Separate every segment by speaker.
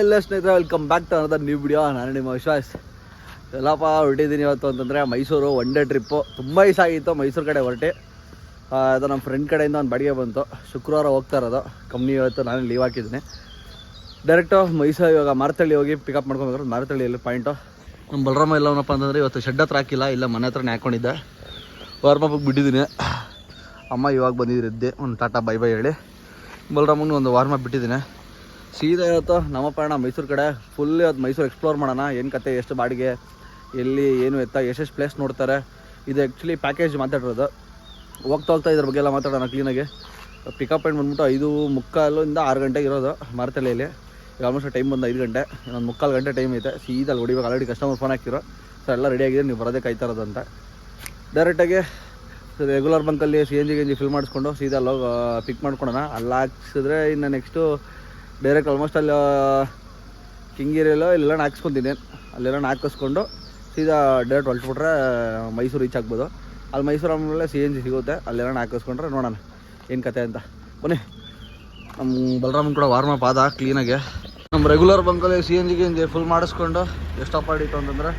Speaker 1: ಇಲ್ಲ ಸ್ನೇಹಿತರೆ welcome back to ಅನ್ನೋದು ನ್ಯೂ ವಿಡಿಯೋ ನಾನು ನಿಮ್ಮ ವಿಶ್ವಾಸ್. ಎಲ್ಲಪ್ಪ, ಹೊರಟಿದ್ದೀನಿ ಇವತ್ತು ಅಂತಂದರೆ ಮೈಸೂರು ಒನ್ ಡೇ ಟ್ರಿಪ್ಪು ತುಂಬ ಇಷ್ಟ ಆಗಿತ್ತು, ಮೈಸೂರು ಕಡೆ ಹೊರಟಿ. ಅದು ನಮ್ಮ ಫ್ರೆಂಡ್ ಕಡೆಯಿಂದ ಒಂದು ಬಾಡಿಗೆ ಬಂತು. ಶುಕ್ರವಾರ ಹೋಗ್ತಾ ಇರೋದು. ಕಂಪ್ನಿ ಇವತ್ತು ನಾನು ಲೀವ್ ಹಾಕಿದ್ದೀನಿ. ಡೈರೆಕ್ಟು ಮೈಸೂರು ಇವಾಗ ಮಾರತಳ್ಳಿ ಹೋಗಿ ಪಿಕಪ್ ಮಾಡ್ಕೊಬೇಕಾದ್ರೆ ಮಾರತಳ್ಳಿಯಲ್ಲಿ ಪಾಯಿಂಟು ನಮ್ಮ ಬಲರಾಮ ಇಲ್ಲವನಪ್ಪ ಅಂತಂದರೆ ಇವತ್ತು ಶೆಡ್ ಹತ್ರ ಹಾಕಿಲ್ಲ, ಇಲ್ಲ ಮನೆ ಹತ್ರನೇ ಹಾಕ್ಕೊಂಡಿದ್ದೆ ವಾರ್ಮಪ್ಪಿಗೆ ಬಿಟ್ಟಿದ್ದೀನಿ. ಅಮ್ಮ ಇವಾಗ ಬಂದಿದ್ರು ಎದ್ದೆ. ಒಂದು ಟಾಟಾ ಬೈ ಬೈ ಹೇಳಿ. ಬಲರಾಮಂಗೆ ಒಂದು ವಾರ್ಮಪ್ ಬಿಟ್ಟಿದ್ದೀನಿ. ಸೀದಾ ಇವತ್ತು ನಮ್ಮ ಪಯಣ ಮೈಸೂರು ಕಡೆ ಫುಲ್ ಇವತ್ತು ಮೈಸೂರು ಎಕ್ಸ್ಪ್ಲೋರ್ ಮಾಡೋಣ, ಏನು ಕತೆ, ಎಷ್ಟು ಬಾಡಿಗೆ, ಎಲ್ಲಿ, ಏನು ಎತ್ತ, ಎಷ್ಟೆಷ್ಟು ಪ್ಲೇಸ್ ನೋಡ್ತಾರೆ. ಇದು ಆ್ಯಕ್ಚುಲಿ ಪ್ಯಾಕೇಜ್ ಮಾತಾಡಿರೋದು. ಹೋಗ್ತಾ ಹೋಗ್ತಾ ಇದ್ರ ಬಗ್ಗೆ ಎಲ್ಲ ಮಾತಾಡೋಣ ಕ್ಲೀನಾಗಿ ಪಿಕಪ್ ಪಾಯಿಂಟ್ ಬಂದ್ಬಿಟ್ಟು ಐದು ಮುಕ್ಕಾಲಿಂದ ಆರು ಗಂಟೆಗೆ ಇರೋದು ಮಾರ್ತಲೆಯಲ್ಲಿ ಈಗ ಆಲ್ಮೋಸ್ಟ್ ಟೈಮ್ ಬಂದು ಐದು ಗಂಟೆ, ಇನ್ನೊಂದು ಮುಕ್ಕಾಲು ಗಂಟೆ ಟೈಮ್ ಐತೆ. ಸೀದಾ ಹೊಡಿಬೇಕು. ಆಲ್ರೆಡಿ ಕಸ್ಟಮರ್ ಫೋನ್ ಹಾಕಿರೋ ಸೊ ಎಲ್ಲ ರೆಡಿ ಆಗಿದೆ ನೀವು ಬರೋದೇ ಕಾಯ್ತಾ ಇರೋದು ಅಂತ. ಡೈರೆಕ್ಟಾಗಿ ರೆಗ್ಯುಲರ್ ಬಂಕಲ್ಲಿ ಸಿ ಎನ್ ಜಿ ಗಿ ಫಿಲ್ ಮಾಡಿಸ್ಕೊಂಡು ಸೀದಾ ಹೋಗಿ ಪಿಕ್ ಮಾಡ್ಕೊಳೋಣ ಅಲ್ಲಿ ಹಾಕ್ಸಿದ್ರೆ ಇನ್ನು ನೆಕ್ಸ್ಟು ಡೈರೆಕ್ಟ್ ಆಲ್ಮೋಸ್ಟ್ ಅಲ್ಲಿ ಕಿಂಗಿರಿಯಲ್ಲೋ ಇಲ್ಲೆಲ್ಲ ಹಾಕ್ಸ್ಕೊತೀನಿ ಅಲ್ಲೆಲ್ಲ ಹಾಕಿಸ್ಕೊಂಡು ಸೀದಾ ಡೈರೆಕ್ಟ್ ಹೊಲ್ಟ್ಬಿಟ್ರೆ ಮೈಸೂರು ರೀಚ್ ಆಗ್ಬೋದು. ಅಲ್ಲಿ ಮೈಸೂರು ಆಮೇಲೆ ಸಿ ಎನ್ ಜಿ ಸಿಗುತ್ತೆ. ಅಲ್ಲೆಲ್ಲ ಹಾಕಿಸ್ಕೊಂಡ್ರೆ ನೋಡೋಣ. ಏನು ಕತೆ ಅಂತ. ಬನ್ನಿ. ನಮ್ಮ ಬಲರಾಮನ್ ಕೂಡ ವಾರ್ಮಪ್ ಆದ ಕ್ಲೀನಾಗೆ ನಮ್ಮ ರೆಗ್ಯುಲರ್ ಬಂಕಲ್ಲಿ ಸಿ ಎನ್ ಜಿಗೆ ಹಿಂಗೆ ಫುಲ್ ಮಾಡಿಸ್ಕೊಂಡು ಎಷ್ಟಪ್ಪ ಆಡಿತ್ತು ಅಂತಂದರೆ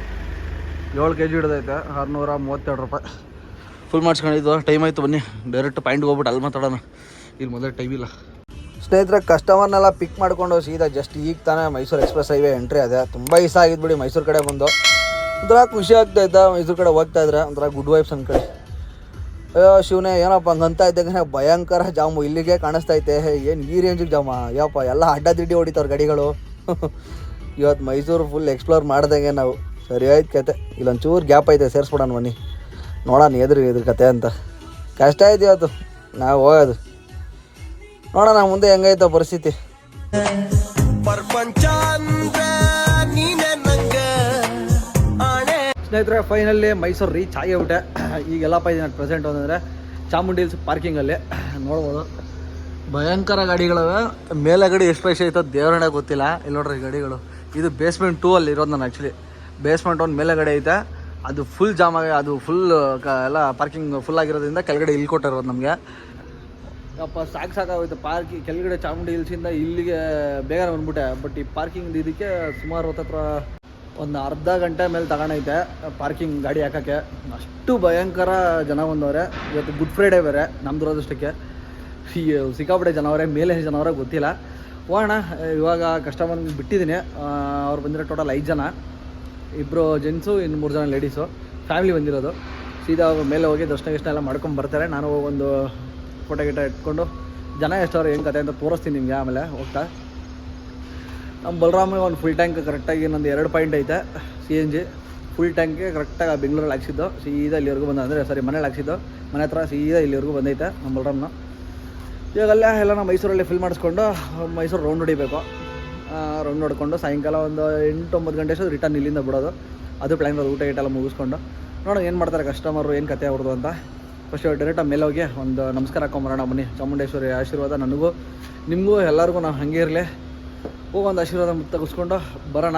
Speaker 1: ಏಳು ಕೆ ಜಿ ಹಿಡ್ದೈತೆ. ಆರುನೂರ ಮೂವತ್ತೆರಡು ರೂಪಾಯಿ. ಫುಲ್ ಮಾಡಿಸ್ಕೊಂಡಿದ್ದು. ಟೈಮ್ ಆಯಿತು ಬನ್ನಿ. ಡೈರೆಕ್ಟ್ ಪಾಯಿಂಟ್ಗೆ ಹೋಗ್ಬಿಟ್ಟು ಅಲ್ಲಿ ಮಾತಾಡೋಣ. ಇಲ್ಲಿ ಮೊದಲೇ ಟೈಮ್ ಇಲ್ಲ. ಸ್ನೇಹಿತರೆ, ಕಸ್ಟಮರ್ನೆಲ್ಲ ಪಿಕ್ ಮಾಡ್ಕೊಂಡು ಸೀದಾ ಜಸ್ಟ್ ಈಗ ತಾನೇ ಮೈಸೂರು ಎಕ್ಸ್ಪ್ರೆಸ್ ಹೈವೇ ಎಂಟ್ರಿ ಅದೇ ತುಂಬ ಇಷ್ಟ ಆಗಿದ್ದು ಬಿಡಿ ಮೈಸೂರು ಕಡೆ ಬಂದು. ಒಂಥರ ಖುಷಿ ಆಗ್ತಾ ಇದ್ದ ಮೈಸೂರು ಕಡೆ ಹೋಗ್ತಾ ಇದ್ರೆ. ಒಂಥರ ಗುಡ್ ವೈಬ್ಸ್ ಅನ್ಕೊಳ್ಳಿ. ಅಯ್ಯೋ, ಶಿವನೇ, ಏನಪ್ಪ ಹಂಗಂತ ಇದ್ದಂಗೆ ಭಯಂಕರ ಜಾಮು. ಇಲ್ಲಿಗೆ ಕಾಣಿಸ್ತಾ ಕಾಣಿಸ್ತೈತೆ ಏನು ಈ ರೇಂಜಿಗೆ ಜಾಮ? ಯಪ್ಪ ಎಲ್ಲ ಅಡ್ಡ ದಿಡ್ಡಿ ಹೊಡಿತಾವ್ರ ಗಾಡಿಗಳು. ಇವತ್ತು ಮೈಸೂರು ಫುಲ್ ಎಕ್ಸ್ಪ್ಲೋರ್ ಮಾಡ್ದಂಗೆ ನಾವು. ಸರಿ ಆಯ್ತು ಕತೆ. ಇಲ್ಲೊಂಚೂರು ಗ್ಯಾಪ್ ಐತೆ, ಸೇರಿಸ್ಬಿಡೋಣ ಬನ್ನಿ. ನೋಡೋಣ ಎದುರು ಇದ್ರ ಕತೆ ಅಂತ. ಕಷ್ಟ ಆಯ್ತು ಇವತ್ತು ನಾವು ಹೋಗೋದು. ನೋಡೋಣ ಮುಂದೆ ಹೆಂಗೈತೋ ಪರಿಸ್ಥಿತಿ. ಸ್ನೇಹಿತರೆ ಫೈನಲ್ಲಿ ಮೈಸೂರು ರೀಚ್ ಆಗಿಬಿಟ್ಟೆ ಈಗೆಲ್ಲಪ್ಪ ನಾನು ಪ್ರೆಸೆಂಟ್ ಅಂದರೆ ಚಾಮುಂಡಿ ಹಿಲ್ಸ್ ಪಾರ್ಕಿಂಗಲ್ಲಿ ನೋಡ್ಬೋದು. ಭಯಂಕರ ಗಾಡಿಗಳವೆ. ಮೇಲೆ ಗಾಡಿ ಎಷ್ಟು ಪೈಸೆ ಐತೋ ದೇವರೇ ಗೊತ್ತಿಲ್ಲ. ಇಲ್ಲಿ ನೋಡ್ರಿ ಗಾಡಿಗಳು. ಇದು ಬೇಸ್ಮೆಂಟ್ ಟೂ ಅಲ್ಲಿ ಇರೋದು ನಾನು ಆ್ಯಕ್ಚುಲಿ ಬೇಸ್ಮೆಂಟ್ ಒಂದು ಮೇಲೆ ಐತೆ. ಅದು ಫುಲ್ ಜಾಮ್ ಆಗಿ, ಅದು ಫುಲ್ ಎಲ್ಲ ಪಾರ್ಕಿಂಗ್ ಫುಲ್ ಆಗಿರೋದ್ರಿಂದ ಕೆಳಗಡೆ ಇಲ್ಲಿ ಕೊಟ್ಟಿರೋದು ನಮಗೆ. ಅಪ್ಪ ಸಾಕು ಸಾಕಾಗೋಯ್ತು. ಪಾರ್ಕಿಂಗ್ ಕೆಳಗಡೆ ಚಾಮುಂಡಿ ಹಿಲ್ಸಿಂದ ಇಲ್ಲಿಗೆ ಬೇಗ ಬಂದ್ಬಿಟ್ಟೆ. ಬಟ್ ಈ ಪಾರ್ಕಿಂಗ್ ಇದಕ್ಕೆ ಸುಮಾರು ಹೊತ್ತತ್ರ ಒಂದು ಅರ್ಧ ಗಂಟೆ ಮೇಲೆ ತಗೊಂಡೈತೆ ಪಾರ್ಕಿಂಗ್ ಗಾಡಿ ಹಾಕೋಕ್ಕೆ. ಅಷ್ಟು ಭಯಂಕರ ಜನ ಬಂದವ್ರೆ. ಇವತ್ತು ಗುಡ್ ಫ್ರೈಡೇ ಬೇರೆ ನಮ್ಮ ದುರದೃಷ್ಟಕ್ಕೆ. ಸಿಕ್ಕಾಪಟ್ಟೆ ಜನವರೇ, ಮೇಲೆ ಜನವರೇ ಗೊತ್ತಿಲ್ಲ. ಹೋಗೋಣ, ಇವಾಗ ಕಸ್ಟಮರ್ ಬಿಟ್ಟಿದ್ದೀನಿ. ಅವ್ರು ಬಂದಿರೋ ಟೋಟಲ್ ಐದು ಜನ. ಇಬ್ಬರು ಜೆಂಟ್ಸು ಇನ್ನು ಮೂರು ಜನ ಲೇಡೀಸು ಫ್ಯಾಮಿಲಿ ಬಂದಿರೋದು. ಸೀದಾ ಮೇಲೆ ಹೋಗಿ ದರ್ಶನ ಗಿರ್ಶನ ಎಲ್ಲ ಮಾಡ್ಕೊಂಡು ಬರ್ತಾರೆ. ನಾನು ಒಂದು ಫೋಟೋ ಗಿಟ ಇಟ್ಕೊಂಡು, ಜನ ಎಷ್ಟವ್ರು ಏನು ಕತೆ ಅಂತ ತೋರಿಸ್ತೀನಿ ನಿಮಗೆ ಆಮೇಲೆ, ಹೋಗ್ತಾ. ನಮ್ಮ ಬಲರಾಮ ಒಂದು ಫುಲ್ ಟ್ಯಾಂಕ್ ಕರೆಕ್ಟಾಗಿ ಇನ್ನೊಂದು ಎರಡು ಪಾಯಿಂಟ್ ಐತೆ ಸಿ ಎನ್ ಜಿ ಫುಲ್ ಟ್ಯಾಂಕ್ಗೆ ಕರೆಕ್ಟಾಗಿ ಬೆಂಗಳೂರಲ್ಲಿ ಹಾಕ್ಸಿದ್ದು, ಸೀದಾ ಇಲ್ಲಿವರೆಗೂ ಬಂದ, ಅಂದರೆ ಸಾರಿ ಮನೇಲಿ ಹಾಕ್ಸಿದ್ದು. ಮನೆ ಹತ್ರ ಸೀದಾ ಇಲ್ಲಿವರೆಗೂ ಬಂದೈತೆ ನಮ್ಮ ಬಲರಾಮ್ನ. ಇವಾಗ ಅಲ್ಲೇ ಎಲ್ಲ ನಾವು ಮೈಸೂರಲ್ಲಿ ಫಿಲ್ ಮಾಡಿಸ್ಕೊಂಡು, ಮೈಸೂರು ರೌಂಡ್ ಹೊಡಿಬೇಕು. ರೌಂಡ್ ನೋಡಿಕೊಂಡು ಸಾಯಂಕಾಲ ಒಂದು ಎಂಟು ಒಂಬತ್ತು ಗಂಟೆ ಅಷ್ಟು ರಿಟರ್ನ್ ಇಲ್ಲಿಂದ ಬಿಡೋದು. ಅದು ಪ್ಲ್ಯಾನ್ ಊಟ ಗೀಟ ಎಲ್ಲ ಮುಗಿಸ್ಕೊಂಡು. ನೋಡೋಣ ಏನು ಮಾಡ್ತಾರೆ ಕಸ್ಟಮರು ಏನು ಕತೆ ಅವ್ರದ್ದು ಅಂತ. ಫಸ್ಟ್ ಡೈರೆಕ್ಟ್ ಮೇಲೆ ಹೋಗಿ ಒಂದು ನಮಸ್ಕಾರ ಹಾಕೊಂಬರೋಣ ಬನ್ನಿ. ಚಾಮುಂಡೇಶ್ವರಿ ಆಶೀರ್ವಾದ ನನಗೂ, ನಿಮಗೂ ಎಲ್ಲರಿಗೂ ನಾವು ಹಂಗೆ ಇರಲಿ. ಹೋಗಿ ಒಂದು ಆಶೀರ್ವಾದ ತಗಿಸ್ಕೊಂಡು ಬರೋಣ.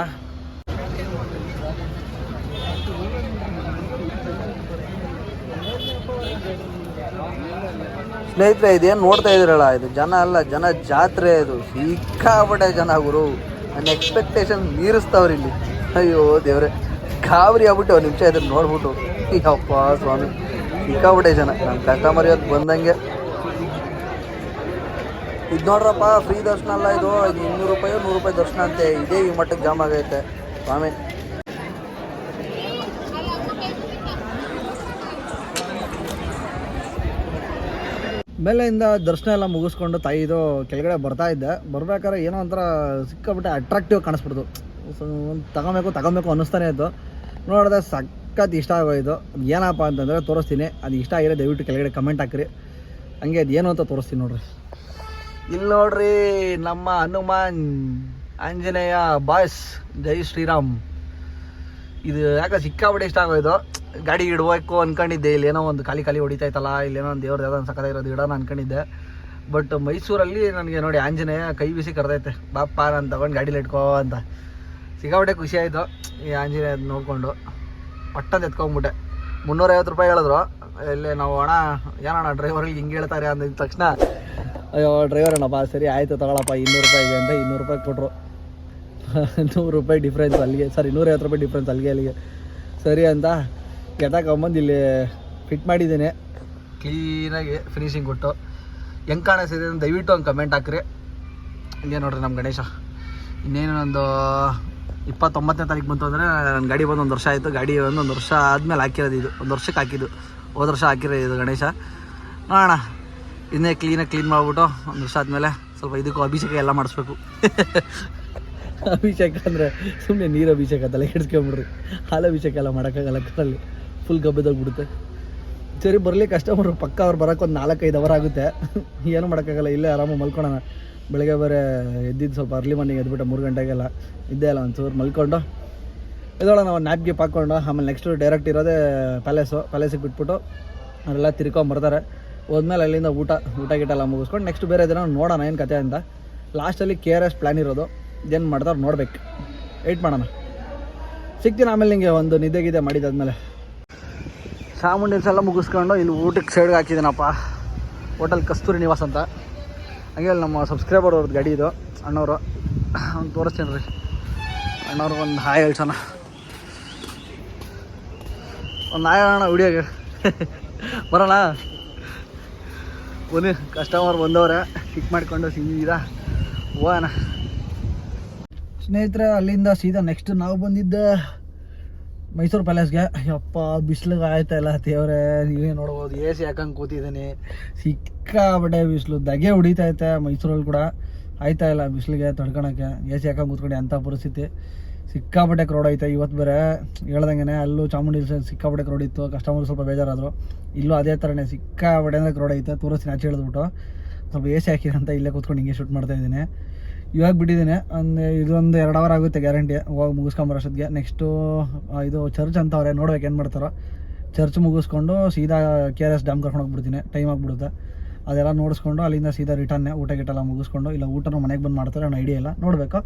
Speaker 1: ಸ್ನೇಹಿತರೆ, ಇದೇನು ನೋಡ್ತಾ ಇದ್ದೀರಲ್ಲ? ಇದು ಜನ ಅಲ್ಲ, ಜನ ಜಾತ್ರೆ ಇದು ಸಿಕ್ಕಾಪಟ್ಟೆ ಜನ ಗುರು. ನನ್ನ ಎಕ್ಸ್ಪೆಕ್ಟೇಷನ್ ಮೀರಿಸ್ತವ್ರು ಇಲ್ಲಿ. ಅಯ್ಯೋ ದೇವ್ರೆ, ಗಾಬರಿ ಆಗ್ಬಿಟ್ಟು ಒಂದು ನಿಮಿಷ ಇದನ್ನು ನೋಡ್ಬಿಟ್ಟು ಯಪ್ಪ ಸ್ವಾಮಿ. ಸಿಕ್ಕಾಪಟ್ಟೆ ಜನ. ನಮ್ಮ ಕಸ್ಟಮರ್ ಇವತ್ತು ಬಂದಂಗೆ. ಇದು ನೋಡ್ರಪ್ಪ ಫ್ರೀ ದರ್ಶನ ಅಲ್ಲ ಇದು. ಇದು ಇನ್ನೂರು ರೂಪಾಯಿ, ನೂರು ರೂಪಾಯಿ ದರ್ಶನ ಅಂತೆ. ಇದೇ ಈ ಮಟ್ಟಕ್ಕೆ ಜಾಮ್ ಆಗೈತೆ. ಸ್ವಾಮಿ. ಮೇಲೆಯಿಂದ ದರ್ಶನ ಎಲ್ಲ ಮುಗಿಸ್ಕೊಂಡು ತಾಯಿದು ಕೆಳಗಡೆ ಬರ್ತಾ ಇದ್ದೆ. ಬರ್ಬೇಕಾದ್ರೆ ಏನೋ ಒಂಥರ ಸಿಕ್ಕಾಬಿಟ್ಟೆ ಅಟ್ರಾಕ್ಟಿವ್ ಕಾಣಿಸ್ಬಿಡ್ತು. ಒಂದು ತಗೋಬೇಕು, ತಗೊಬೇಕು ಅನ್ನಿಸ್ತಾನೆ ಇತ್ತು. ನೋಡಿದ್ರೆ ಸಖತ್ ಇಷ್ಟ ಆಗೋಯ್ತು ಏನಪ್ಪ ಅಂತಂದರೆ ತೋರಿಸ್ತೀನಿ. ಅದು ಇಷ್ಟ ಆಗಿರೋ ದಯವಿಟ್ಟು ಕೆಳಗಡೆ ಕಮೆಂಟ್ ಹಾಕ್ರಿ. ಹಂಗೆ ಅದು ಏನು ಅಂತ ತೋರಿಸ್ತೀನಿ ನೋಡ್ರಿ. ಇಲ್ಲಿ ನೋಡ್ರಿ ನಮ್ಮ ಹನುಮಾನ್, ಆಂಜನೇಯ ಬಾಯ್ಸ್ ಜೈ ಶ್ರೀರಾಮ್. ಇದು ಯಾಕೆ ಸಿಕ್ಕಾಬಿಟ್ಟು ಇಷ್ಟ ಆಗೋಯ್ತು ಗಾಡಿ ಇಡಬೇಕು ಅನ್ಕೊಂಡಿದ್ದೆ. ಇಲ್ಲಿ ಏನೋ ಒಂದು ಖಾಲಿ ಖಾಲಿ ಹೊಡಿತಾ ಇಲ್ಲೇನೋ ಒಂದು ದೇವ್ರದ್ದು ಯಾವುದೋ ಒಂದು ಸಕ್ಕದ ಇರೋದು ಇಡೋಣ ಅನ್ಕೊಂಡಿದ್ದೆ. ಬಟ್ ಮೈಸೂರಲ್ಲಿ ನನಗೆ ನೋಡಿ ಆಂಜನೇಯ ಕೈ ಬಿಸಿ ಕರೆದೈತೆ. ಬಾಪ್ಪ, ನಾನು ತಗೊಂಡು ಗಾಡೀಲಿ ಇಟ್ಕೋ ಅಂತ. ಸಿಗಾಬಿಟ್ಟೆ ಖುಷಿ ಆಯಿತು ಈ ಆಂಜನೇಯ ನೋಡಿಕೊಂಡು. ಪಟ್ಟಂತ ಎತ್ಕೊಂಡ್ಬಿಟ್ಟೆ ಮುನ್ನೂರೈವತ್ತು ರೂಪಾಯಿ ಹೇಳಿದ್ರು. ಇಲ್ಲಿ ನಾವು ಅಣ್ಣ, ಏನಣ್ಣ ಡ್ರೈವರಿಗೆ ಹಿಂಗೆ ಹೇಳ್ತಾರೆ ಅಂದಿದ ತಕ್ಷಣ, ಅಯ್ಯೋ ಡ್ರೈವರ್ ಅಣ್ಣಪ್ಪ ಸರಿ ಆಯಿತು ತಗೊಳಪ್ಪ, ಇನ್ನೂರು ರೂಪಾಯಿಗೆ ಅಂತ ಇನ್ನೂರು ರೂಪಾಯಿ ಕೊಟ್ಟರು ನೂರು ರೂಪಾಯಿ ಡಿಫ್ರೆನ್ಸ್ ಅಲ್ಲಿಗೆ ಸರಿ ನೂರೈವತ್ತು ರೂಪಾಯಿ ಡಿಫ್ರೆನ್ಸ್ ಅಲ್ಲಿಗೆ ಅಲ್ಲಿಗೆ. ಸರಿ ಅಂತ ಎತ್ತಾಕೊಂಬಂದು ಇಲ್ಲಿ ಫಿಟ್ ಮಾಡಿದ್ದೀನಿ. ಕ್ಲೀನಾಗಿ ಫಿನಿಶಿಂಗ್ ಕೊಟ್ಟು. ಹೆಂಗೆ ಕಾಣಿಸ್ತಿದೆ ದಯವಿಟ್ಟು ಒಂದು ಕಮೆಂಟ್ ಹಾಕ್ರಿ. ಹಿಂಗೆ ನೋಡ್ರಿ ನಮ್ಮ ಗಣೇಶ. ಇನ್ನೇನು ಒಂದು ಇಪ್ಪತ್ತೊಂಬತ್ತನೇ ತಾರೀಕು ಬಂತು ಅಂದರೆ ನನ್ನ ಗಾಡಿ ಬಂದು ಒಂದು ವರ್ಷ ಆಯಿತು. ಗಾಡಿ ಬಂದು ಒಂದು ವರ್ಷ ಆದಮೇಲೆ ಹಾಕಿರೋದು ಇದು. ಒಂದು ವರ್ಷಕ್ಕೆ ಹಾಕಿದ್ದು. ಹೋದ ವರ್ಷ ಹಾಕಿರೋದು ಇದು ಗಣೇಶ. ನೋಡೋಣ. ಇನ್ನೇ ಕ್ಲೀನಾಗಿ ಕ್ಲೀನ್ ಮಾಡಿಬಿಟ್ಟು ಒಂದು ವರ್ಷ ಆದಮೇಲೆ ಸ್ವಲ್ಪ ಇದಕ್ಕೂ ಅಭಿಷೇಕ ಎಲ್ಲ ಮಾಡಿಸ್ಬೇಕು. ಅಭಿಷೇಕ ಅಂದರೆ ಸುಮ್ಮನೆ ನೀರು ಅಭಿಷೇಕ ತಲೆ ಕೆಡಿಸ್ಕೊಂಬಿಡ್ರಿ ಹಾಲು ಅಭಿಷೇಕ ಎಲ್ಲ ಮಾಡೋಕ್ಕಾಗಲ್ಲ ಕರಲ್ಲಿ ಫುಲ್ ಗಬ್ಬೆದೋಗ್ಬಿಡುತ್ತೆ ಸರಿ, ಬರಲಿ ಕಸ್ಟಮರು ಪಕ್ಕ ಅವ್ರು ಬರೋಕ್ಕೊಂದು ನಾಲ್ಕೈದು ಅವರ್ ಆಗುತ್ತೆ. ಏನು ಮಾಡೋಕ್ಕಾಗಲ್ಲ, ಇಲ್ಲೇ ಆರಾಮಾಗಿ ಮಲ್ಕೊಳ್ಳೋಣ ಬೆಳಗ್ಗೆ ಬೇರೆ ಎದ್ದಿದ್ದು ಸ್ವಲ್ಪ ಅರ್ಲಿ ಮಾರ್ನಿಂಗ್ ಎದ್ಬಿಟ್ಟು ಮೂರು ಗಂಟೆಗೆಲ್ಲ ಇದ್ದೇ ಇಲ್ಲ ಒಂಚೂರು ಮಲ್ಕೊಂಡು. ಇದೊಳ ನಾವು ನ್ಯಾಪ್ಗೆ ಹಾಕ್ಕೊಂಡು ಆಮೇಲೆ ನೆಕ್ಸ್ಟ್ ಡೈರೆಕ್ಟ್ ಇರೋದೇ ಪ್ಯಾಲೇಸು ಪ್ಯಾಲೇಸಿಗೆ ಬಿಟ್ಬಿಟ್ಟು ಅವರೆಲ್ಲ ತಿರ್ಕೊಂಬರ್ತಾರೆ ಹೋದ್ಮೇಲೆ ಅಲ್ಲಿಂದ ಊಟ ಊಟ ಗೀಟ ಎಲ್ಲ ಮುಗಿಸ್ಕೊಂಡು ನೆಕ್ಸ್ಟ್ ಬೇರೆ ದಿನ ನೋಡೋಣ ಏನು ಕತೆ ಅಂತ. ಲಾಸ್ಟಲ್ಲಿ ಕೆ ಆರ್ ಎಸ್ ಪ್ಲ್ಯಾನ್ ಇರೋದು, ಏನು ಮಾಡ್ತಾರೆ ನೋಡ್ಬೇಕು. ವೆಯ್ಟ್ ಮಾಡೋಣ. ಸಿಗ್ತೀನಿ ಆಮೇಲೆ ನಿಮಗೆ ಒಂದು ನಿದ್ದೆ ಗಿದೆ ಮಾಡಿದ್ದಾದ್ಮೇಲೆ. ಚಾಮುಂಡಿ ಎಲ್ಲ ಮುಗಿಸ್ಕೊಂಡು ಇಲ್ಲಿ ಊಟಕ್ಕೆ ಸೈಡ್ಗೆ ಹಾಕಿದ್ದೀನಪ್ಪ. ಹೋಟೆಲ್ ಕಸ್ತೂರಿ ನಿವಾಸ್ ಅಂತ. ಹಂಗೆ ಅಲ್ಲಿ ನಮ್ಮ ಸಬ್ಸ್ಕ್ರೈಬರ್ ಅವ್ರದ್ದು ಗಾಡಿ ಇದು, ಅಣ್ಣವರು. ಅವ್ನು ತೋರಿಸ್ತೀನಿ ರೀ. ಅಣ್ಣವ್ರಿಗೆ ಒಂದು ಹಾಯ್ ಹೇಳ್ಸೋಣ. ಒಂದು ಹಾಯ್ ಅಣ್ಣ ವಿಡಿಯೋಗೆ. ಬರೋಣ. ಬನ್ನಿ ಕಸ್ಟಮರ್ ಬಂದವ್ರೆ. ಕ್ಲಿಕ್ ಮಾಡ್ಕೊಂಡು ಸೀದಾ ಹೋಗೋಣ. ಸ್ನೇಹಿತರೆ, ಅಲ್ಲಿಂದ ಸೀದಾ ನೆಕ್ಸ್ಟ್ ನಾವು ಬಂದಿದ್ದ ಮೈಸೂರು ಪ್ಯಾಲೇಸ್ಗೆ. ಯಪ್ಪ ಬಿಸಿಲಿಗೆ ಆಯ್ತಾ ಇಲ್ಲ ದೇವ್ರೆ. ನೀವೇ ನೋಡ್ಬೋದು ಎ ಸಿ ಹಾಕಂಗೆ ಕೂತಿದ್ದೀನಿ. ಸಿಕ್ಕಾಬಟ್ಟೆ ಬಿಸಿಲು. ದಗೆ ಹೊಡಿತೈತೆ ಮೈಸೂರಲ್ಲಿ ಕೂಡ. ಆಯ್ತಾ ಇಲ್ಲ ಬಿಸಿಲಿಗೆ ತಡ್ಕೊಳಕ್ಕೆ. ಎ ಸಿ ಹಾಕಂಗೆ ಕೂತ್ಕೊಂಡು ಅಂಥ ಪರಿಸ್ಥಿತಿ. ಸಿಕ್ಕಾಪಟ್ಟೆ ಕ್ರೌಡ್ ಐತೆ. ಇವತ್ತು ಬೇರೆ ಹೇಳ್ದಂಗೆ ಅಲ್ಲೂ ಚಾಮುಂಡಿ ಸಿಕ್ಕಾಪಟ್ಟೆ ಕ್ರೌಡ್ ಇತ್ತು. ಕಸ್ಟಮರ್ ಸ್ವಲ್ಪ ಬೇಜಾರಾದರು. ಇಲ್ಲೂ ಅದೇ ಥರನೇ ಸಿಕ್ಕಾಪಟ್ಟೆ ಅಂದರೆ ಕ್ರೌಡ್ ಐತೆ. ತೋರಿಸ್ತೀನಿ ಆಚೆ ಹೇಳಿದ್ಬಿಟ್ಟು ಸ್ವಲ್ಪ ಎ ಸಿ ಹಾಕಿದೆ ಅಂತ ಇಲ್ಲೇ ಕೂತ್ಕೊಂಡು ಹಿಂಗೆ ಶೂಟ್ ಮಾಡ್ತಾ ಇದ್ದೀನಿ. ಇವಾಗ ಬಿಟ್ಟಿದ್ದೀನಿ ಒಂದು ಇದೊಂದು ಎರಡು ಅವರ್ ಆಗುತ್ತೆ ಗ್ಯಾರಂಟಿ ಹೋಗಿ ಮುಗಿಸ್ಕೊಂಬರೋಷ್ಟೊತ್ತಿಗೆ ನೆಕ್ಸ್ಟು ಇದು ಚರ್ಚ್ ಅಂತವ್ರೆ ನೋಡ್ಬೇಕು ಏನು ಮಾಡ್ತಾರೋ. ಚರ್ಚ್ ಮುಗಿಸ್ಕೊಂಡು ಸೀದಾ ಕೆ ಆರ್ ಎಸ್ ಡ್ಯಾಮ್ ಕರ್ಕೊಂಡು ಹೋಗ್ಬಿಡ್ತೀನಿ. ಟೈಮ್ ಆಗಿಬಿಡುತ್ತೆ. ಅದೆಲ್ಲ ನೋಡಿಸ್ಕೊಂಡು ಅಲ್ಲಿಂದ ಸೀದಾ ರಿಟರ್ನ್ ಊಟ ಗಿಟ್ಟೆಲ್ಲ ಮುಗಿಸ್ಕೊಂಡು, ಇಲ್ಲ ಊಟನೂ ಮನೆಗೆ ಬಂದು ಮಾಡ್ತಾರೆ ಅನ್ನೋ ಐಡಿಯಾ ಇಲ್ಲ ನೋಡಬೇಕು.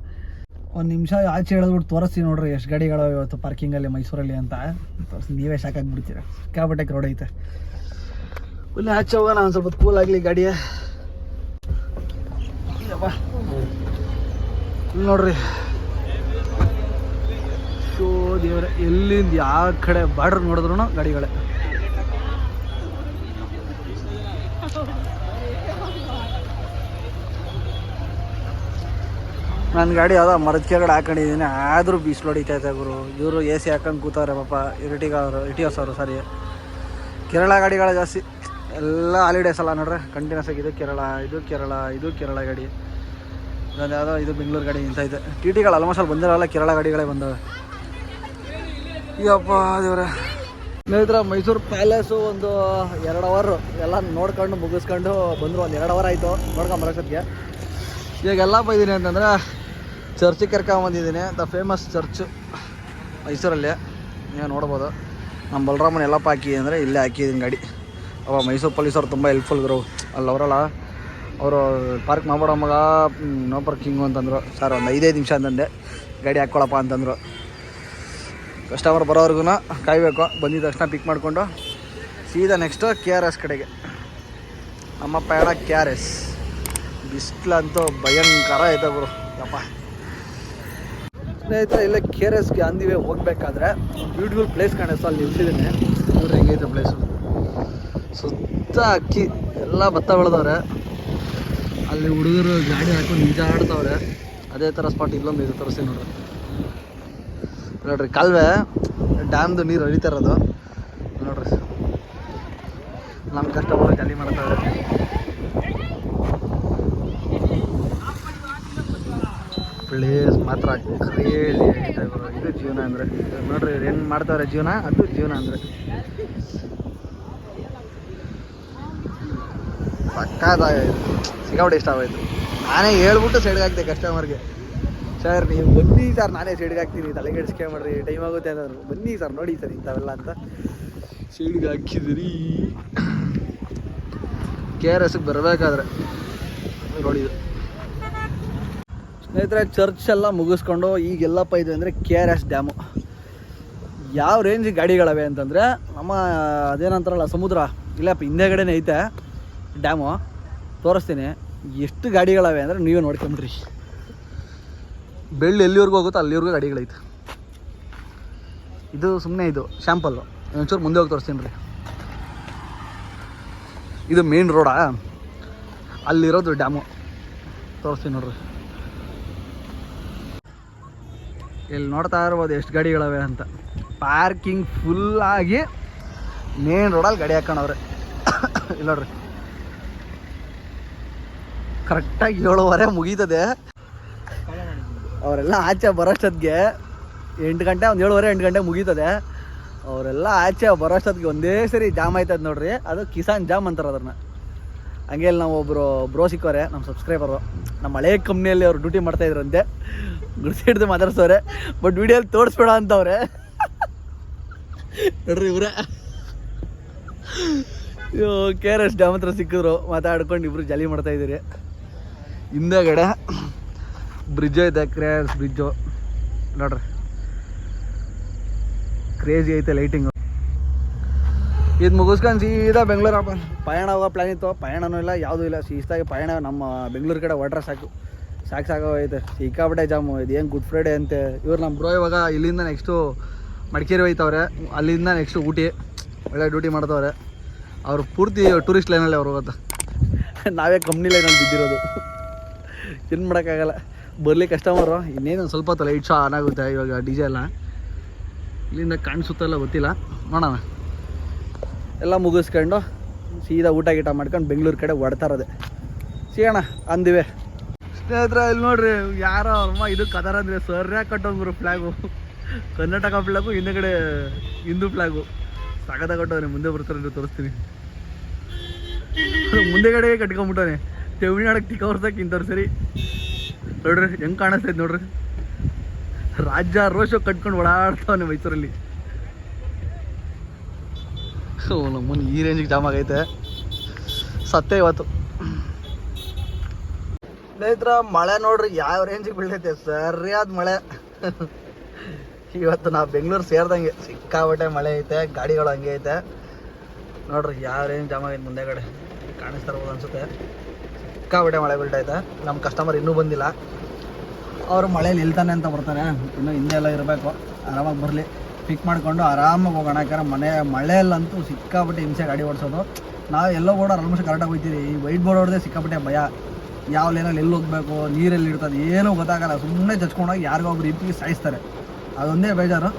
Speaker 1: ಒಂದು ನಿಮಿಷ ಆಚೆ ಹೇಳಿದ್ಬಿಟ್ಟು ತೋರಿಸ್ತೀನಿ ನೋಡ್ರಿ ಎಷ್ಟು ಗಾಡಿಗಳು ಇವತ್ತು ಪಾರ್ಕಿಂಗಲ್ಲಿ ಮೈಸೂರಲ್ಲಿ ಅಂತ. ತೋರಿಸಿ ನೀವೇ ಶಾಕ್ ಆಗಿಬಿಡ್ತೀರ ಸಿಕ್ಕಾಪಟ್ಟೆ ರೋಡ್ ಐತೆ. ಇಲ್ಲಿ, ಆಚೆ ಹೋಗೋಣ ಒಂದು ಸ್ವಲ್ಪ ಕೂಲ್ ಆಗಲಿ ಗಾಡಿಯ ನೋಡ್ರಿ. ಶೋ ದೇವ್ರೆ, ಎಲ್ಲಿಂದ ಯಾವ ಕಡೆ ಬಾರ್ಡರ್ ನೋಡಿದ್ರು ಗಾಡಿಗಳೇ. ನನ್ನ ಗಾಡಿ ಯಾವುದೋ ಮರದ ಕೆಳಗಡೆ ಹಾಕೊಂಡಿದ್ದೀನಿ, ಆದರೂ ಬಿಸಿಲು ಹೊಡಿತೈತೆ ಗುರು. ಇವರು ಎ ಸಿ ಹಾಕೊಂಡು ಕೂತಾರೆ ಪಾಪ ಇರಿಟಿಗ ಅವರು ಇಟಿಯೋಸ್ ಅವರು ಸಾರಿ ಕೇರಳ ಗಾಡಿಗಳ ಜಾಸ್ತಿ. ಎಲ್ಲ ಹಾಲಿಡೇಸ್ ಅಲ್ಲ ನೋಡ್ರೆ ಕಂಟಿನ್ಯೂಸ್ ಆಗಿದೆ ಕೇರಳ, ಇದು ಕೇರಳ ಇದು ಕೇರಳ ಗಾಡಿ. ಇದೊಂದು ಯಾವುದೋ ಇದು ಬೆಂಗಳೂರು ಗಾಡಿ ಇದೆ. ಟಿ ಟಿಗಳು ಆಲ್ಮೋಸ್ಟ್ ಅಲ್ಲಿ ಬಂದಿರಲ್ಲ, ಕೇರಳ ಗಾಡಿಗಳೇ ಬಂದವೆ. ಈಗಪ್ಪ ದೇವ್ರೆ. ಸ್ನೇಹಿತರ, ಮೈಸೂರು ಪ್ಯಾಲೇಸು ಒಂದು ಎರಡು ಅವರು ಎಲ್ಲ ನೋಡ್ಕೊಂಡು ಮುಗಿಸ್ಕೊಂಡು ಬಂದರು, ಒಂದು ಎರಡು ಅವರ್ ಆಯಿತು ನೋಡ್ಕೊಂಬರೋಷ್ಟೊತ್ತಿಗೆ ಈಗ ಎಲ್ಲ ಬೈದೀನಿ ಅಂತಂದರೆ ಚರ್ಚಿಗೆ ಕರ್ಕೊಂಬಂದಿದ್ದೀನಿ ದ ಫೇಮಸ್ ಚರ್ಚ್ ಮೈಸೂರಲ್ಲಿ. ನೀವು ನೋಡ್ಬೋದು. ನಮ್ಮ ಬಲರಾಮನ್ ಎಲ್ಲಪ್ಪ ಹಾಕಿ ಅಂದರೆ ಇಲ್ಲೇ ಹಾಕಿದ್ದೀನಿ ಗಾಡಿ. ಅವ ಮೈಸೂರು ಪೊಲೀಸರು ತುಂಬ ಹೆಲ್ಪ್ಫುಲ್ ಗುರು. ಅಲ್ಲಿ ಅವರಲ್ಲ ಅವರು ಪಾರ್ಕ್ ಮಾಡ್ಬೋಡ ಮಗ ನೋ ಪಾರ್ಕಿಂಗು ಅಂತಂದರು. ಸರ್ ಒಂದು ಐದೈದು ನಿಮಿಷ ಅಂತಂದೆ ಗಾಡಿ ಹಾಕ್ಕೊಳಪ್ಪ ಅಂತಂದರು. ಕಸ್ಟಮರ್ ಬರೋವರೆಗೂ ಕಾಯಬೇಕು. ಬಂದಿದ್ದ ತಕ್ಷಣ ಪಿಕ್ ಮಾಡಿಕೊಂಡು ಸೀದಾ ನೆಕ್ಸ್ಟು ಕೆ ಆರ್ ಎಸ್ ಕಡೆಗೆ. ನಮ್ಮ ಪಯಣ ಕೆ ಆರ್ ಎಸ್ ಬಿಸಿಲಂತೂ ಭಯಂಕರ ಐತೆ ಗುರು. ಯಪ್ಪ. ಸ್ನೇಹಿತರೆ, ಇಲ್ಲೇ ಕೆ ಆರ್ ಎಸ್ಗೆ ಅಂದಿವೆ ಹೋಗ್ಬೇಕಾದ್ರೆ ಬ್ಯೂಟಿಫುಲ್ ಪ್ಲೇಸ್ ಕಾಣಿಸ್ತು ಅಲ್ಲಿ ನಿಲ್ಸಿದ್ದೀನಿ ಹೆಂಗೈತೆ ಪ್ಲೇಸು ಸುತ್ತ ಅಕ್ಕಿ, ಎಲ್ಲ ಭತ್ತ ಬೆಳೆದವ್ರೆ. ಅಲ್ಲಿ ಹುಡುಗರು ಗಾಡಿ ಹಾಕೊಂಡು ನಿಜಾಡ್ತವ್ರೆ ಅದೇ ಥರ ಸ್ಪಾಟ್ ಇಲ್ಲೊಂದು ಇದು ತೋರಿಸ್ತೀನಿ ನೋಡ್ರಿ. ನೋಡ್ರಿ, ಕಾಲುವೆ, ಡ್ಯಾಮ್ದು ನೀರು ಹರಿತಾ ಇರೋದು. ನೋಡ್ರಿ. ನಮ್ಮ ಕಸ್ಟಮರ್ ಖಾಲಿ ಮಾಡ್ತಾವ್ರೆ. ಪ್ಲೇಸ್ ಮಾತ್ರ ಗುರು. ಇದು ಜೀವನ ಅಂದರೆ. ನೋಡ್ರಿ ಏನು ಮಾಡ್ತಾವ್ರೆ ಜೀವನ? ಅದು ಜೀವನ ಅಂದರೆ. ಸಕ್ಕತ್ತಾಗೈತೆ ಸಿಕ್ಕಾಪಟ್ಟೆ ಇಷ್ಟ ಆಗೋಯ್ತು. ನಾನೇ ಹೇಳ್ಬಿಟ್ಟು ಸೈಡ್ಗೆ ಹಾಕಿದೆ ಕಸ್ಟಮರ್ಗೆ ಸರ್ ನೀವು ಬನ್ನಿ ಸರ್ ನಾನೇ ಸೈಡ್ಗೆ ಹಾಕ್ತೀನಿ ತಲೆ ಕೆಡಿಸ್ಕೊಂಬಿಡ್ರಿ ಟೈಮ್ ಆಗುತ್ತೆ ಅಂದ್ರೆ. ಬನ್ನಿ ಸರ್ ನೋಡಿ ಸರ್ ಇಂಥವೆಲ್ಲ ಅಂತ. ಸೈಡ್ಗೆ ಹಾಕಿದಿರಿ ಕೆ ಆರ್ ಎಸ್ಗೆ ಬರಬೇಕಾದ್ರೆ. ನೋಡಿ ಇದು. ಸ್ನೇಹಿತರೆ ಚರ್ಚ್ ಎಲ್ಲ ಮುಗಿಸ್ಕೊಂಡು ಈಗೆಲ್ಲಪ್ಪ ಇದೆ ಅಂದರೆ ಕೆ ಆರ್ ಎಸ್ ಡ್ಯಾಮು ಯಾವ ರೇಂಜ್ ಗಾಡಿಗಳವೆ ಅಂತಂದರೆ ನಮ್ಮ ಅದೇನಂತಾರಲ್ಲ ಸಮುದ್ರ ಇಲ್ಲಪ್ಪ ಹಿಂದೆಗಡೆನೇ ಐತೆ. ಡ್ಯಾಮು, ತೋರಿಸ್ತೀನಿ. ಎಷ್ಟು ಗಾಡಿಗಳವೆ ಅಂದರೆ ನೀವೇ ನೋಡ್ಕೊಂಬಿಡ್ರಿ. ಬೆಳ್ಳಿ ಎಲ್ಲಿವರೆಗೂ ಹೋಗುತ್ತೋ ಅಲ್ಲಿವರೆಗೂ ಗಾಡಿಗಳೈತೆ. ಇದು ಸುಮ್ಮನೆ ಇದು, ಶ್ಯಾಂಪಲ್ಲು. ಒಂಚೂರು ಮುಂದೆ ಹೋಗಿ ತೋರಿಸ್ತೀನಿ ರೀ. ಇದು ಮೇನ್ ರೋಡಾ ಅಲ್ಲಿರೋದು ಡ್ಯಾಮು. ತೋರಿಸ್ತೀನಿ ನೋಡ್ರಿ. ಇಲ್ಲಿ ನೋಡ್ತಾ ಇರ್ಬೋದು ಎಷ್ಟು ಗಾಡಿಗಳವೆ ಅಂತ. ಪಾರ್ಕಿಂಗ್ ಫುಲ್ಲಾಗಿ ಮೇನ್ ರೋಡಲ್ಲಿ ಗಾಡಿ ಹಾಕೊಂಡವ್ರೆ. ಇಲ್ಲ ನೋಡ್ರಿ. ಕರೆಕ್ಟಾಗಿ ಏಳುವರೆ ಮುಗೀತದೆ. ಅವರೆಲ್ಲ ಆಚೆ ಬರೋಷ್ಟೊತ್ತಿಗೆ ಎಂಟು ಗಂಟೆ, ಒಂದು ಏಳುವರೆ, ಎಂಟು ಗಂಟೆ ಮುಗೀತದೆ. ಅವರೆಲ್ಲ ಆಚೆ ಬರೋಷ್ಟೊತ್ತಿಗೆ ಒಂದೇ ಸರಿ ಜಾಮ್ ಆಯ್ತದ ನೋಡ್ರಿ. ಅದು ಕಿಸಾನ್ ಜಾಮ್ ಅಂತಾರೆ ಅದನ್ನ. ಹಂಗೆ ನಾವು ಒಬ್ಬರು ಬ್ರೋ ಸಿಕ್ಕವ್ರೆ ನಮ್ಮ ಸಬ್ಸ್ಕ್ರೈಬರು ನಮ್ಮ ಹಳೆ ಕಂಪ್ನಿಯಲ್ಲಿ ಅವ್ರು ಡ್ಯೂಟಿ ಮಾಡ್ತಾ ಇದ್ರಂತೆ. ಗುಡ್ಸಿ ಹಿಡ್ದು ಮಾತಾಡ್ಸವ್ರೆ. ಬಟ್ ವಿಡಿಯೋಲಿ ತೋರಿಸ್ಬೇಡ ಅಂತವ್ರೆ. ನೋಡ್ರಿ ಇವ್ರೆ. ಕೆ ಆರ್ ಎಸ್ ಡ್ಯಾಮ್ ಹತ್ರ ಸಿಕ್ಕಿದ್ರು. ಮಾತಾಡ್ಕೊಂಡು ಇಬ್ರು ಜಾಲಿ ಮಾಡ್ತಾ ಇದ್ದೀರಿ. ಹಿಂದೆಗಡೆ ಬ್ರಿಡ್ಜ್ ಐತೆ ಕ್ರೇಸ್ ಬ್ರಿಡ್ಜು. ನೋಡ್ರಿ. ಕ್ರೇಜಿ ಐತೆ ಲೈಟಿಂಗು ಇದು ಮುಗಿಸ್ಕೊಂಡು ಸೀದಾ ಬೆಂಗಳೂರು ಪಯಣ ಹೋಗೋ ಪ್ಲ್ಯಾನ್ ಇತ್ತು. ಪಯಣನೂ ಇಲ್ಲ, ಯಾವುದೂ ಇಲ್ಲ. ಸೀಸ್ತಾಗಿ ಪಯಣ ನಮ್ಮ ಬೆಂಗಳೂರು ಕಡೆ ಹೊಟ್ರೆ ಸಾಕು. ಸಾಕು ಸಾಕಾಗೈತೆ ಸಿಕ್ಕಾಪಟ್ಟೆ ಜಾಮು ಇದು ಏನು ಗುಡ್ ಫ್ರೈಡೇ ಅಂತೆ. ಇವ್ರು ನಮ್ಮ ಬ್ರೋ ಇವಾಗ ಇಲ್ಲಿಂದ ನೆಕ್ಸ್ಟು ಮಡಿಕೇರಿ ಹೋಯ್ತವ್ರೆ. ಅಲ್ಲಿಂದ ನೆಕ್ಸ್ಟು ಊಟಿ. ಒಳ್ಳೆ ಡ್ಯೂಟಿ ಮಾಡ್ತವ್ರೆ. ಅವ್ರು ಪೂರ್ತಿ ಟೂರಿಸ್ಟ್ ಲೈನಲ್ಲಿ ಅವ್ರು ಹೋಗುತ್ತೆ. ನಾವೇ ಕಂಪ್ನಿ ಲೈನಲ್ಲಿ ಬಿದ್ದಿರೋದು. ಏನು ಮಾಡೋಕ್ಕಾಗಲ್ಲ. ಬರಲಿ ಕಸ್ಟಮರು ಇನ್ನೇನು ಒಂದು ಸ್ವಲ್ಪ ಹೊತ್ತು ಲೈಟ್ ಶೋ ಆನ್ ಆಗುತ್ತೆ ಇವಾಗ ಡಿ ಜೆ ಎಲ್ಲ. ಇಲ್ಲಿಂದ ಕಾಣಿಸುತ್ತಲ್ಲ ಗೊತ್ತಿಲ್ಲ. ನೋಡೋಣ. ಎಲ್ಲ ಮುಗಿಸ್ಕೊಂಡು ಸೀದಾ ಊಟ ಗೀಟ ಮಾಡ್ಕೊಂಡು ಬೆಂಗಳೂರು ಕಡೆ ಇರೋದೆ. ಸಿಗೋಣ, ಅಂದಿವೆ. ಸ್ನೇಹಿತರೆ, ಇಲ್ಲಿ ನೋಡ್ರಿ, ಯಾರೋ ಅಮ್ಮ ಇದು ಕದರ ಅಂದರೆ ಸರ್ಯಾಗಿ ಕಟ್ಟೋಗ್ರು ಫ್ಲ್ಯಾಗು ಕರ್ನಾಟಕ ಫ್ಲ್ಯಾಗು ಹಿಂದೆಗಡೆ ಹಿಂದೂ ಫ್ಲ್ಯಾಗು ಸಾಗದ ಕಟ್ಟೋನೆ, ಮುಂದೆ ಬರ್ತಾರೆ ತೋರಿಸ್ತೀನಿ. ತೋರಿಸ್ತೀನಿ ಮುಂದೆಗಡೆ ಕಟ್ಕೊಂಬಿಟ್ಟವನೆ ತಮಿಳ್ನಾಡಕ್ಕೆ ಟಿಕ್ಕ ಹೊರ್ಸಕ್ಕೆ ಇಂಥವ್ರು ಸರಿ. ನೋಡ್ರಿ ಹೆಂಗೆ ಕಾಣಿಸ್ತೈತೆ ನೋಡ್ರಿ. ರಾಜ್ಯ ರೋಷ ಕಟ್ಕೊಂಡು ಓಡಾಡ್ತಾವನೆ ಮೈಸೂರಲ್ಲಿ. ಓ ನಮ್ಮನ್ನು ಈ ರೇಂಜಿಗೆ ಜಾಮ್ ಆಗೈತೆ. ಸತ್ತೆ ಇವತ್ತು. ಸ್ನೇಹಿತರ ಮಳೆ ನೋಡ್ರಿ ಯಾವ ರೇಂಜಿಗೆ ಬೀಳ್ತೈತೆ ಸರಿಯಾದ ಮಳೆ. ಇವತ್ತು ನಾವು ಬೆಂಗಳೂರು ಸೇರ್ದಂಗೆ. ಸಿಕ್ಕಾಬಟ್ಟೆ ಮಳೆ ಐತೆ ಗಾಡಿಗಳು ಹಂಗೆ ಐತೆ. ನೋಡ್ರಿ ಯಾವ ರೇಂಜ್ ಜಾಮ್ ಆಗೈತೆ ಮುಂದೆಗಡೆ ಕಾಣಿಸ್ತಾ ಇರ್ಬೋದು ಅನ್ಸುತ್ತೆ. ಸಿಕ್ಕಾಬಟ್ಟೆ ಮಳೆ ಬೀಳ್ತೈತೆ ನಮ್ಮ ಕಸ್ಟಮರ್ ಇನ್ನೂ ಬಂದಿಲ್ಲ. ಅವರು ಮಳೇಲಿ ಇಲ್ತಾನೆ ಅಂತ ಬರ್ತಾರೆ. ಇನ್ನು ಹಿಂದೆ ಎಲ್ಲ ಇರಬೇಕು. ಆರಾಮಾಗಿ ಬರಲಿ. ಪಿಕ್ ಮಾಡಿಕೊಂಡು ಆರಾಮಾಗಿ ಹೋಗೋಣ. ಯಾಕಂದ್ರೆ ಮನೆ, ಮಳೆಯಲ್ಲಂತೂ ಸಿಕ್ಕಾಪಟ್ಟೆ ಹಿಂಸೆ ಗಾಡಿ ಓಡಿಸೋದು. ನಾವು ಎಲ್ಲೋ ಕೂಡ ಆಲ್ಮೋಸ್ಟ್ ಕರೆಕ್ಟಾಗಿ ಹೋಗ್ತೀವಿ ಈ ವೈಟ್ ಬೋರ್ಡ್ ಹೊಡೆದೇ ಸಿಕ್ಕಾಬಿಟ್ಟೆ ಭಯ. ಯಾವ ಲೇನಲ್ಲಿ ಎಲ್ಲಿ ಹೋಗ್ಬೇಕು, ನೀರಲ್ಲಿ ಇರ್ತದೆ ಏನೂ ಗೊತ್ತಾಗಲ್ಲ. ಸುಮ್ಮನೆ ಚಚ್ಕೊಂಡೋಗಿ ಯಾರಿಗೋ ಒಬ್ರು ಇಪ್ಪಿಗೆ ಸಾಯಿಸ್ತಾರೆ. ಅದೊಂದೇ ಬೇಜಾರು.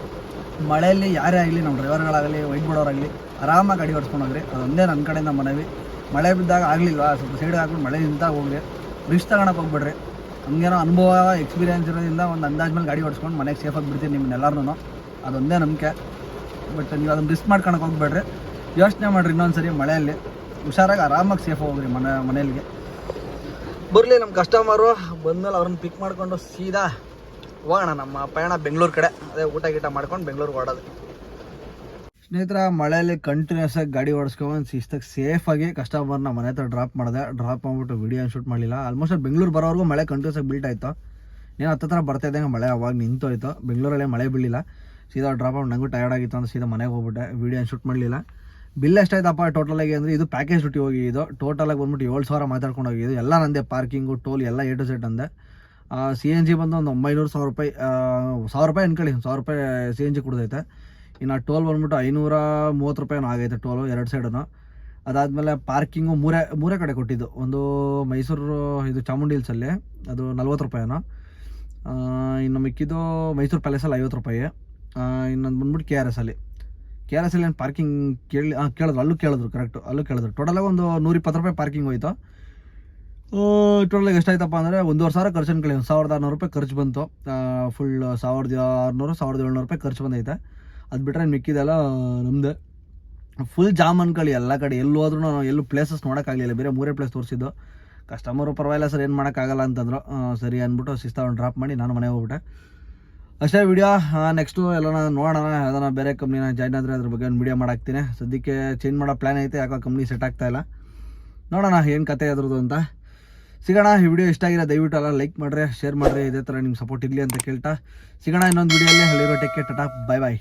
Speaker 1: ಮಳೆಯಲ್ಲಿ ಯಾರೇ ಆಗಲಿ ನಮ್ಮ ಡ್ರೈವರ್ಗಳಾಗಲಿ ವೈಟ್ ಬೋರ್ಡ್ ಅವರಾಗಲಿ, ಆರಾಮಾಗಿ ಗಾಡಿ ಓಡಿಸ್ಕೊಂಡೋಗ್ರಿ ಅದೊಂದೇ ನನ್ನ ಕಡೆಯಿಂದ ಮನವಿ. ಮಳೆ ಬಿದ್ದಾಗ ಆಗಲಿಲ್ವಾ? ಸ್ವಲ್ಪ ಸೈಡ್ ಹಾಕ್ಬಿಟ್ಟು ಮಳೆ ನಿಂತ ಹೋಗ್ರಿ ರಿಸ್ಕ್ ತಗೊಳಕ್ಕೆ ಹೋಗ್ಬಿಡ್ರಿ. ಹಂಗೇನೋ ಅನುಭವ ಎಕ್ಸ್ಪೀರಿಯನ್ಸ್ ಇರೋದ್ರಿಂದ ಒಂದು ಅಂದಾಜ್ ಮೇಲೆ ಗಾಡಿ ಓಡಿಸ್ಕೊಂಡು ಮನೆಗೆ ಸೇಫಾಗಿ ಬಿಡ್ತೀನಿ ನಿಮ್ಮನ್ನೆಲ್ಲರೂ ಅದೊಂದೇ ನಂಬಿಕೆ. ಬಟ್ ನೀವು ಅದನ್ನು ರಿಸ್ಕ್ ಮಾಡ್ಕೊಳಕ್ಕೆ ಹೋಗ್ಬೇಡ್ರಿ. ಯೋಚನೆ ಮಾಡಿರಿ ಇನ್ನೊಂದು ಸರಿ ಮಳೆಯಲ್ಲಿ. ಹುಷಾರಾಗಿ ಆರಾಮಾಗಿ ಸೇಫ್ ಹೋಗ್ರಿ ಮನೆ, ಮನೆಯಲ್ಲಿಗೆ. ಬರಲಿ ನಮ್ಮ ಕಸ್ಟಮರು ಬಂದಮೇಲೆ ಅವ್ರನ್ನ ಪಿಕ್ ಮಾಡಿಕೊಂಡು ಸೀದಾ ಹೋಗೋಣ ನಮ್ಮ ಪಯಣ ಬೆಂಗಳೂರು ಕಡೆ. ಅದೇ ಊಟ ಗೀಟ ಮಾಡ್ಕೊಂಡು ಬೆಂಗಳೂರಿಗೆ ಹೊಡೋದು ಸ್ನೇಹಿತರ ಮಳೆಯಲ್ಲಿ ಕಂಟಿನ್ಯೂಸ್ ಆಗಿ ಗಾಡಿ ಓಡಿಸ್ಕೊಂಡು ಶಿಸ್ತಾಗಿ ಸೇಫಾಗಿ ಕಸ್ಟಮರ್ನ ಮನೆ ಹತ್ರ ಡ್ರಾಪ್ ಮಾಡಿದೆ. ಡ್ರಾಪ್ ಮಾಡಿಬಿಟ್ಟು ವಿಡಿಯೋ ಶೂಟ್ ಮಾಡಲಿಲ್ಲ. ಆಲ್ಮೋಸ್ಟ್ ಬೆಂಗಳೂರು ಬರೋವರೆಗೂ ಮಳೆ ಕಂಟಿನ್ಯೂಸ್ ಆಗಿ ಬಿಲ್ಟ್ ಆಯಿತು. ಏನು ಹತ್ತತ್ರ ಬರ್ತಾ ಇದ್ದಂಗೆ ಮಳೆ ಅವಾಗ ನಿಂತೋಯ್ತು. ಬೆಂಗಳೂರಲ್ಲೇ ಮಳೆ ಬೀಳಿಲ್ಲ. ಸೀದಾ ಡ್ರಾಪ್ ಮಾಡಿ ನನಗೂ ಟಯರ್ಡ್ ಆಗಿತ್ತು ಅಂತ ಸೀದಾ ಮನೆಗೆ ಹೋಗ್ಬಿಟ್ಟೆ. ವಿಡಿಯೋ ಶೂಟ್ ಮಾಡಲಿಲ್ಲ. ಬಿಲ್ ಎಷ್ಟಾಯ್ತಪ್ಪ ಟೋಟಲಾಗಿ ಅಂದರೆ ಇದು ಪ್ಯಾಕೇಜ್ ಡ್ಯೂಟಿ ಹೋಗಿದ್ದು. ಟೋಟಲಾಗಿ ಬಂದ್ಬಿಟ್ಟು ಏಳು ಸಾವಿರ ಮಾತಾಡ್ಕೊಂಡು ಹೋಗಿದ್ದು. ಎಲ್ಲ ನಂದೆ ಪಾರ್ಕಿಂಗು ಟೋಲ್ ಎಲ್ಲ ಏಟು ಸೆಟ್ ಅಂದೆ ಸಿ ಎನ್ ಜಿ ಬಂದು ಒಂದು ಒಂಬೈನೂರು ಸಾವಿರ ರೂಪಾಯಿ ಸಾವಿರ ರೂಪಾಯಿ ಅನ್ಕೊಳ್ಳಿ. ಸಾವಿರ ರೂಪಾಯಿ ಸಿ ಎನ್ ಜಿ ಕೊಡ್ತೈತೆ ಇನ್ನು ಟೋಲ್ ಬಂದ್ಬಿಟ್ಟು ಐನೂರ ಮೂವತ್ತು ರೂಪಾಯಿ ಆಗೈತೆ ಟೋಲು ಎರಡು ಸೈಡನ್ನು ಅದಾದಮೇಲೆ ಪಾರ್ಕಿಂಗು ಮೂರೇ ಮೂರೇ ಕಡೆ ಕೊಟ್ಟಿದ್ದು. ಒಂದು ಮೈಸೂರು, ಇದು ಚಾಮುಂಡಿ ಹಿಲ್ಸಲ್ಲಿ ಅದು ನಲ್ವತ್ತು ರೂಪಾಯಿನ. ಇನ್ನು ಮಿಕ್ಕಿದ್ದು ಮೈಸೂರು ಪ್ಯಾಲೇಸಲ್ಲಿ ಐವತ್ತು ರೂಪಾಯಿ. ಇನ್ನೊಂದು ಬಂದ್ಬಿಟ್ಟು ಕೆ ಆರ್ ಎಸ್ ಅಲ್ಲಿ. ಕೆ ಆರ್ ಎಸ್ ಅಲ್ಲಿ ಏನು ಪಾರ್ಕಿಂಗ್ ಕೇಳಿ ಹಾಂ ಕೇಳಿದ್ರು, ಅಲ್ಲೂ ಕೇಳಿದ್ರು ಕರೆಕ್ಟು ಅಲ್ಲೂ ಕೇಳಿದ್ರು. ಟೋಟಲಾಗಿ ಒಂದು ನೂರಿಪ್ಪತ್ತು ರೂಪಾಯಿ ಪಾರ್ಕಿಂಗ್ ಹೋಯ್ತು. ಟೋಟಲಾಗಿ ಎಷ್ಟಾಯ್ತಪ್ಪ ಅಂದರೆ ಒಂದೂವರೆ ಸಾವಿರ ಖರ್ಚು ಅನ್ಕೊಳ್ಳಿ. ಒಂದು ಸಾವಿರದ ಆರುನೂರು ರೂಪಾಯಿ ಖರ್ಚು ಬಂತು. ಫುಲ್ ಸಾವಿರದ ಆರುನೂರು, ಸಾವಿರದ ಏಳ್ನೂರು ರೂಪಾಯಿ ಖರ್ಚು ಬಂದೈತೆ. ಅದು ಬಿಟ್ಟರೆ ಮಿಕ್ಕಿದೆಲ್ಲ ನಮ್ಮದೇ ಫುಲ್ ಜಾಮ್ ಅನ್ಕೊಳ್ಳಿ ಎಲ್ಲ ಕಡೆ. ಎಲ್ಲಿ ಹೋದ್ರೂ ನಾವು ಎಲ್ಲೂ ಪ್ಲೇಸಸ್ ನೋಡೋಕ್ಕಾಗಲಿಲ್ಲ. ಬೇರೆ ಮೂರೇ ಪ್ಲೇಸ್ ತೋರಿಸಿದ್ದು. ಕಸ್ಟಮರು ಪರವಾಗಿಲ್ಲ ಸರ್, ಏನು ಮಾಡೋಕ್ಕಾಗಲ್ಲ ಅಂತಂದ್ರು. ಸರಿ ಅಂದ್ಬಿಟ್ಟು ಶಿಸ್ತಾ ಒಂದು ಡ್ರಾಪ್ ಮಾಡಿ ನಾನು ಮನೆಗೆ ಹೋಗ್ಬಿಟ್ಟೆ. ಅಷ್ಟೇ ವಿಡಿಯೋ ನೆಕ್ಸ್ಟು ಎಲ್ಲ ನೋಡೋಣ. ಅದನ್ನು ಬೇರೆ ಕಂಪ್ನಿನ ಜಾಯ್ನ್ ಆದರೆ ಅದ್ರ ಬಗ್ಗೆ ಒಂದು ವಿಡಿಯೋ ಮಾಡಾಕ್ತೀನಿ. ಸದ್ಯಕ್ಕೆ ಚೇಂಜ್ ಮಾಡೋ ಪ್ಲ್ಯಾನ್ ಐತೆ. ಯಾಕೋ ಕಂಪ್ನಿ ಸೆಟ್ ಆಗ್ತಾ ಇಲ್ಲ. ನೋಡೋಣ ಏನು ಕತೆ ಅದ್ರದ್ದು ಅಂತ. ಸಿಗೋಣ, ಈ ವಿಡಿಯೋ ಇಷ್ಟ ಆಗಿರೋ ದಯವಿಟ್ಟು ಎಲ್ಲ ಲೈಕ್ ಮಾಡಿರಿ ಶೇರ್ ಮಾಡಿರಿ. ಇದೇ ಥರ ನಿಮ್ಮ ಸಪೋರ್ಟ್ ಇರಲಿ ಅಂತ ಕೇಳ್ತಾ. ಸಿಗೋಣ ಇನ್ನೊಂದು ವಿಡಿಯೋಲ್ಲಿ ಅಲ್ಲಿರೋ ಟೆಕ್ಕೆ ಟಟಾ ಬಾಯ್ ಬಾಯ್